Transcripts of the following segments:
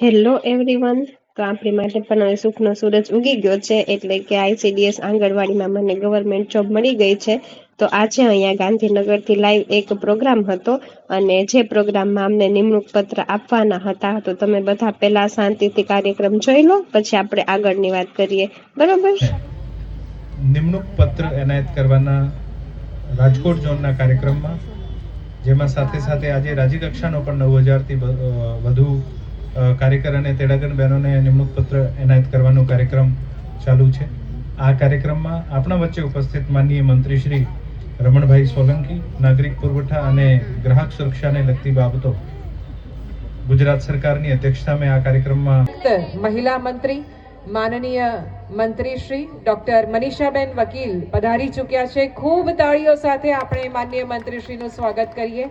Hello everyone તો આપણી માટે પણ હવે સુખનો સૂરજ ઉગી ગયો છે, એટલે કે આઈસીડીએસ આંગણવાડીમાં મને ગવર્મેન્ટ જોબ મળી ગઈ છે. તો આજે અહીંયા ગાંધીનગરથી લાઈવ એક પ્રોગ્રામ હતો અને જે પ્રોગ્રામમાં અમને નિમણૂક પત્ર આપવાના હતા. તો તમે બધા પહેલા શાંતિથી કાર્યક્રમ જોઈ લો, પછી આપણે આગળની વાત કરીએ. બરોબર? નિમણૂક પત્ર એનાયત કરવાના રાજકોટ ઝોનના કાર્યક્રમમાં, જેમાં સાથે સાથે આજે રાજ્યકક્ષાનો પણ નવ હજારથી વધુ કાર્યકર અને તેડાગર બહેનોને નિમણૂક પત્ર એનાયત કરવાનો કાર્યક્રમ ચાલુ છે. આ કાર્યક્રમમાં આપણા વચ્ચે ઉપસ્થિત માનનીય મંત્રી શ્રી રમણભાઈ સોલંકી, નાગરિક પુરવઠા અને ગ્રાહક સુરક્ષાને લગતી બાબતો ગુજરાત સરકારની અધ્યક્ષતામાં આ કાર્યક્રમમાં મહિલા મંત્રી, માનનીય મંત્રી શ્રી ડોક્ટર મનીષાબેન વકીલ પધારી ચૂક્યા છે. ખૂબ તાળીઓ સાથે આપણે માનનીય મંત્રી શ્રીનું સ્વાગત કરીએ.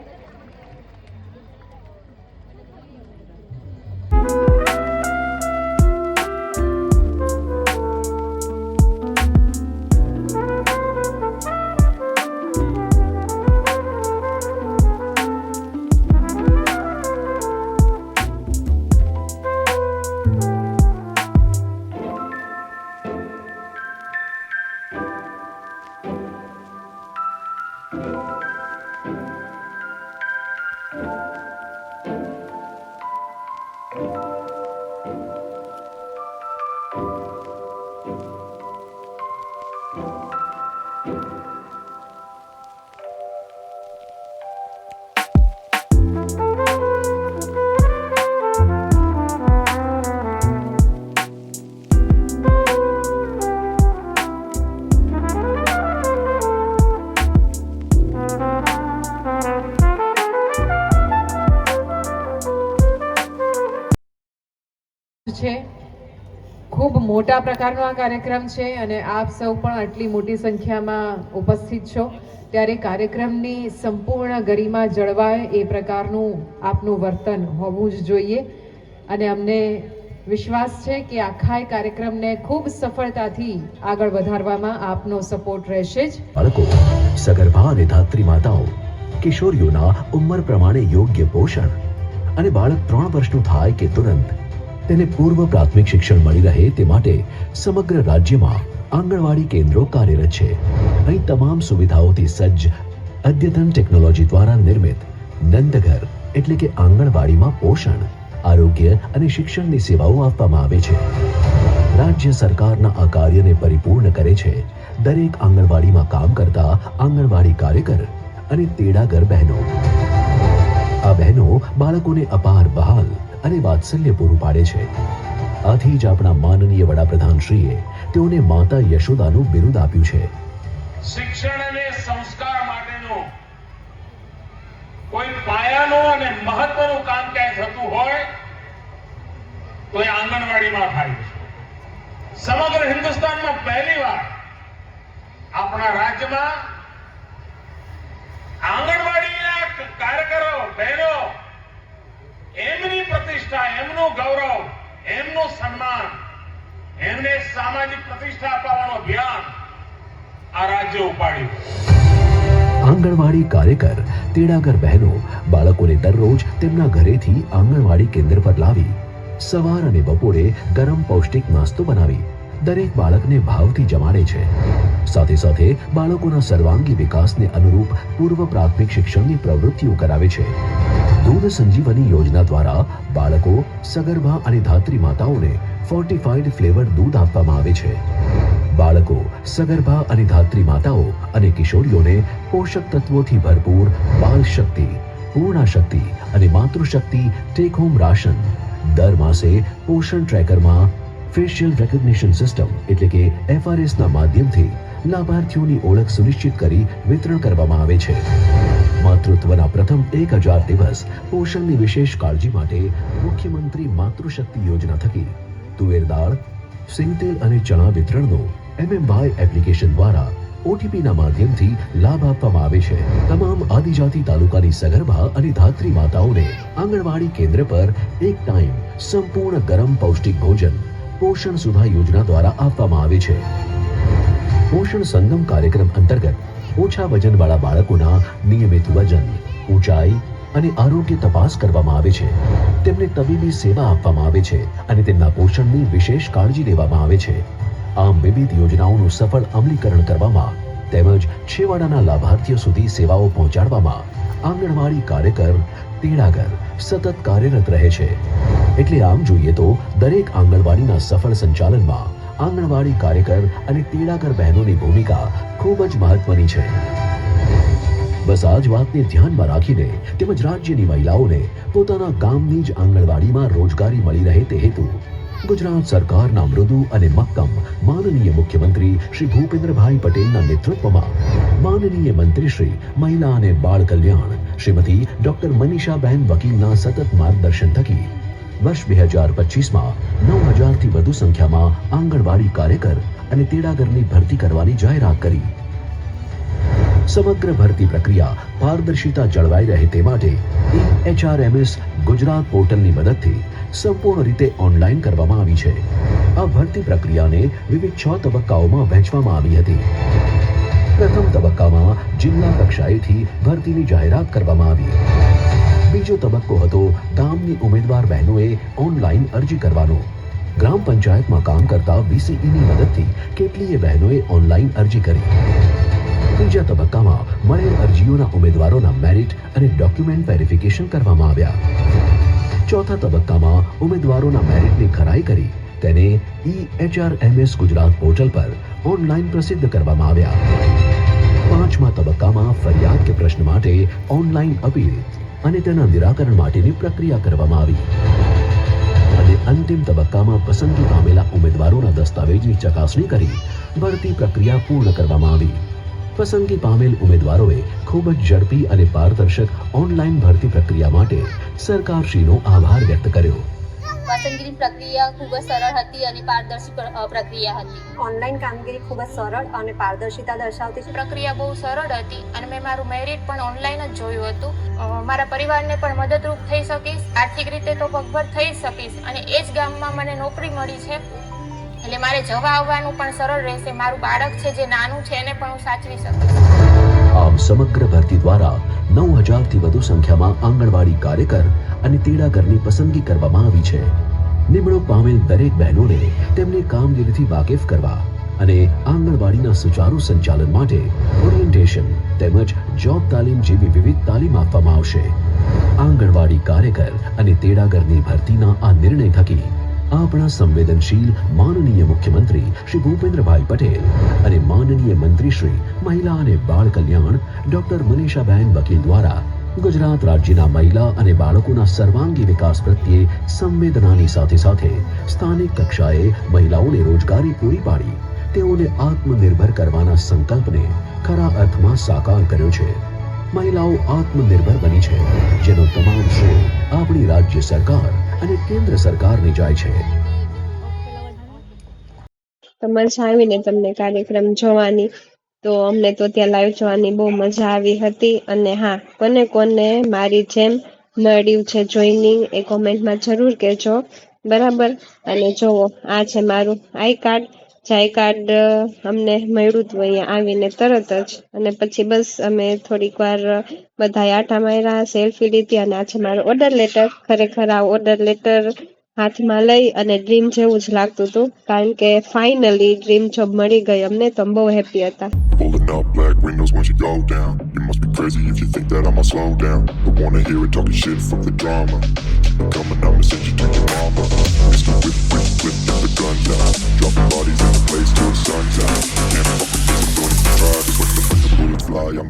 છે. ખૂબ મોટા પ્રકારનો આ કાર્યક્રમ છે અને આપ સૌ પણ આટલી મોટી સંખ્યામાં ઉપસ્થિત છો. ત્યારે કાર્યક્રમની સંપૂર્ણ ગરિમા જળવાય એ પ્રકારનું આપનું વર્તન હોવું જ જોઈએ. અને અમને વિશ્વાસ છે કે આખા કાર્યક્રમને ખૂબ સફળતાથી આગળ વધારવામાં આપનો સપોર્ટ રહેશે જ. બાળકો, સગર્ભા અને ધાત્રી માતાઓ, કિશોરીઓના ઉંમર પ્રમાણે યોગ્ય પોષણ અને બાળક ત્રણ વર્ષનું થાય કે તુરંત તેને પૂર્વ પ્રાથમિક શિક્ષણ મળી રહે તે માટે સમગ્ર રાજ્યમાં આંગણવાડી કેન્દ્રો કાર્યરત છે. અહીં તમામ સુવિધાઓથી સજ્જ અદ્યતન ટેકનોલોજી દ્વારા નિર્મિત નંદઘર એટલે કે આંગણવાડીમાં પોષણ, આરોગ્ય અને શિક્ષણની સેવાઓ આપવામાં આવે છે. રાજ્ય સરકારના આ કાર્યને પરિપૂર્ણ કરે છે. દરેક આંગણવાડીમાં કામ કરતા આંગણવાડી કાર્યકર અને તેડાગર બહેનો. આ બહેનો બાળકોને અપાર બહાલ અને વાત્સલ્ય પૂરું પાડે છે. આથી જ આપણા માનનીય વડાપ્રધાન શ્રીએ તેઓને માતા યશોદાનું બિરુદ આપ્યું છે. શિક્ષણ અને સંસ્કાર માટેનો કોઈ પાયાનો અને મહત્વનું કામ ક્યાંય થતું હોય, તો એ આંગણવાડીમાં થાય છે. સમગ્ર હિન્દુસ્તાનમાં પહેલી વાર આપણા રાજ્યમાં આંગણવાડીના આંગણવાડી કાર્યકર, તેડાગર બહેનો, બાળકોને દરરોજ તેમના ઘરેથી આંગણવાડી કેન્દ્ર પર લાવી, સવાર અને બપોરે ગરમ પૌષ્ટિક નાસ્તો બનાવી, દરેક બાળકને ભાવથી જમાડે છે. સાથે સાથે બાળકોના સર્વાંગી વિકાસને અનુરૂપ પૂર્વ પ્રાથમિક શિક્ષણની પ્રવૃત્તિઓ કરાવે છે. દૂધ સંજીવની યોજના દ્વારા બાળકો, સગર્ભા અને ધાત્રી માતાઓને ફોર્ટિફાઈડ ફ્લેવર દૂધ આપવામાં આવે છે. બાળકો, સગર્ભા અને ધાત્રી માતાઓ અને કિશોરીઓને પોષક તત્વોથી ભરપૂર બાલ શક્તિ પૂર્ણા શક્તિ અને માતૃશક્તિ ટેક હોમ રાશન દર માસે પોષણ ટ્રેકરમાં ફેશિયલ રેકગ્નિશન સિસ્ટમ એટલે કે એફઆરએસ ના માધ્યમથી લાભાર્થીઓની ઓળખ સુનિશ્ચિત કરી વિતરણ કરવામાં આવે છે. માતૃત્વના પ્રથમ એક હજાર દિવસ પોષણની વિશેષ કાળજી માટે મુખ્યમંત્રી માતૃશક્તિ યોજના થકી તુવેર દાળ સિંગતેલ અને ચણા વિતરણનો એમએમવાય એપ્લિકેશન દ્વારા ઓટીપીના માધ્યમથી લાભ આપવામાં આવે છે. તમામ આદિજાતિ તાલુકાની સગર્ભા અને ધાત્રી માતાઓને આંગણવાડી કેન્દ્ર પર એક ટાઈમ સંપૂર્ણ ગરમ પૌષ્ટિક ભોજન, પોષણ સુધા યોજના દ્વારા આપવામાં આવે છે. પોષણ સંગમ કાર્યક્રમ અંતર્ગત ઓછા વજનવાળા બાળકોના નિયમિત વજન, ઊંચાઈ અને આરોગ્ય તપાસ કરવામાં આવે છે. તેમને તબીબી સેવા આપવામાં આવે છે અને તેમના પોષણની વિશેષ કાળજી લેવામાં આવે છે. આમ વિવિધ યોજનાઓનું સફળ અમલીકરણ કરવામાં તેમજ છેવાડાના લાભાર્થીઓ સુધી સેવાઓ પહોંચાડવામાં આંગણવાડી કાર્યકર, તેડાગર સતત કાર્યરત રહે છે. એટલે આમ જોઈએ તો દરેક આંગણવાડીના સફળ સંચાલનમાં આંગણવાડી કાર્યકર અને તેડાગર બહેનોની ભૂમિકા ખૂબ જ મહત્વની છે. બસ આ જ વાતને ધ્યાનમાં રાખીને તેમજ રાજ્યની મહિલાઓને પોતાના ગામની જ આંગણવાડીમાં રોજગારી મળી રહે તે હેતુ ગુજરાત સરકારના મૃદુ અને મક્કમ માનનીય મુખ્યમંત્રી શ્રી ભૂપેન્દ્રભાઈ પટેલના નેતૃત્વમાં માનનીય મંત્રી શ્રી મહિલા અને બાળ કલ્યાણ શ્રીમતી ડોક્ટર મનીષાબેન વકીલના સતત માર્ગદર્શન થકી વર્ષ બે હજાર પચીસમાં નવ હજારથી વધુ સંખ્યામાં આંગણવાડી કાર્યકર અને તેડાગરની ભરતી કરવાની જાહેરાત કરી. સમગ્ર ભરતી પ્રક્રિયા પારદર્શિતા જળવાઈ રહે તે માટે એચઆરએમએસ ગુજરાત પોર્ટલની મદદથી સંપૂર્ણ રીતે ઓનલાઈન કરવામાં આવી છે. આ ભરતી પ્રક્રિયાને વિવિધ છ તબક્કાઓમાં વહેંચવામાં આવી હતી. પ્રથમ તબક્કામાં જિલ્લા કક્ષાએથી ભરતીની જાહેરાત કરવામાં આવી. બીજો તબક્કો હતો ગામની ઉમેદવાર બહેનોએ ઓનલાઈન અરજી કરવાનો. ગ્રામ પંચાયતમાં કામ કરતા વીસીઈની મદદથી કેટલીય બહેનોએ ઓનલાઈન અરજી કરી. ત્રીજા તબક્કામાં મળેલ અરજીઓના ઉમેદવારોના મેરિટ અને ડોક્યુમેન્ટ વેરિફિકેશન કરવામાં આવ્યા. ચોથા તબક્કામાં ઉમેદવારોના મેરિટની ખરાઈ કરી તેને ઈ એચઆરએમએસ ગુજરાત પોર્ટલ પર ઓનલાઈન પ્રસિદ્ધ કરવામાં આવ્યા. પાંચમા તબક્કામાં ફરિયાદ કે પ્રશ્ન માટે ઓનલાઈન અપીલ. અને તેના નિરાકરણ માટેની પ્રક્રિયા કરવામાં આવી. અને અંતિમ તબક્કામાં પસંદગી પામેલા ઉમેદવારોના દસ્તાવેજની ચકાસણી કરી ભરતી પ્રક્રિયા પૂર્ણ કરવામાં આવી. પસંદગી પામેલ ઉમેદવારોએ ખૂબ જ ઝડપી અને પારદર્શક ઓનલાઈન ભરતી પ્રક્રિયા માટે સરકારશ્રીનો આભાર વ્યક્ત કર્યો. પસંદગીની પ્રક્રિયા ખૂબ જ સરળ હતી અને પારદર્શી પ્રક્રિયા હતી. ઓનલાઈન કામગીરી ખૂબ જ સરળ અને પારદર્શિતા દર્શાવતી છે. પ્રક્રિયા બહુ સરળ હતી અને મેં મારું મેરિટ પણ ઓનલાઈન જ જોયું હતું. મારા પરિવારને પણ મદદરૂપ થઈ શકીશ આર્થિક રીતે તો પગભર થઈ શકીશ અને એ જ ગામમાં મને નોકરી મળી છે. એટલે મારે જવા આવવાનું પણ સરળ રહેશે. મારું બાળક છે જે નાનું છે એને પણ હું સાચવી શકીશ. આમ સમગ્ર ભરતી દ્વારા નવ હજારથી વધુ સંખ્યામાં આંગણવાડી કાર્યકર અને તેડાગરની પસંદગી કરવામાં આવી છે. નિમણૂક પામેલ દરેક બહેનોને તેમની કામગીરીથી વાકેફ કરવા અને આંગણવાડીના સુચારુ સંચાલન માટે ઓરિએન્ટેશન તેમજ જોબ તાલીમ જેવી વિવિધ તાલીમ આપવામાં આવશે. આંગણવાડી કાર્યકર અને તેડાગરની ભરતીના આ નિર્ણય થકી આપણા સંવેદનશીલ, માનનીય મુખ્યમંત્રી શ્રી ભૂપેન્દ્રભાઈ પટેલ અને માનનીય મંત્રી શ્રી મહિલા અને બાળ કલ્યાણ ડોક્ટર મનીષાબેન વકીલ દ્વારા ગુજરાત રાજ્યના મહિલા અને બાળકોના સર્વાંગી વિકાસ પ્રત્યે સંવેદનાની સાથે સાથે સ્થાનિક કક્ષાએ મહિલાઓને રોજગારી પૂરી પાડી, તેઓને આત્મનિર્ભર કરવાના સંકલ્પને ખરા અર્થમાં સાકાર કર્યો છે. મહિલાઓ આત્મનિર્ભર બની છે, જેનો તમામ શ્રેય આપણી રાજ્ય સરકાર અને કેન્દ્ર સરકારને જાય છે. તો મજા આવીને તમને કાર્યક્રમ જોવાની, તો અમને તો ત્યાં લાઈવ જોવાની બહુ મજા આવી હતી. અને હા, કોને કોને મારી જેમ મળ્યું છે જોઈનિંગ એ કોમેન્ટમાં જરૂર કહેજો. બરાબર? અને જુઓ આ છે મારું આઈ કાર્ડ જે આઈ કાર્ડ અમને મળ્યું હતું અહીંયા આવીને તરત જ. અને પછી બસ અમે થોડીક વાર બધા આટા માર્યા, સેલ્ફી લીધી અને આ છે મારો ઓર્ડર લેટર ખરેખર આ ઓર્ડર લેટર હાથમાં લઈ અને ડ્રીમ જેવું જ લાગતું હતું કારણ કે ફાઇનલી ડ્રીમ જોબ મળી ગઈ અમને તો બહુ હેપી હતા Pulling up black windows once you go down. You must be crazy if you think that I'ma slow down. Don't wanna hear it talking shit, from the drama. Keep it coming, I'ma send you to your mama. Mr. Whip, whip, whip, get the guns out. Dropping bodies in the place till the sun's out. Can't fuck with this, I'm going to try. The, when the bullets fly, I'm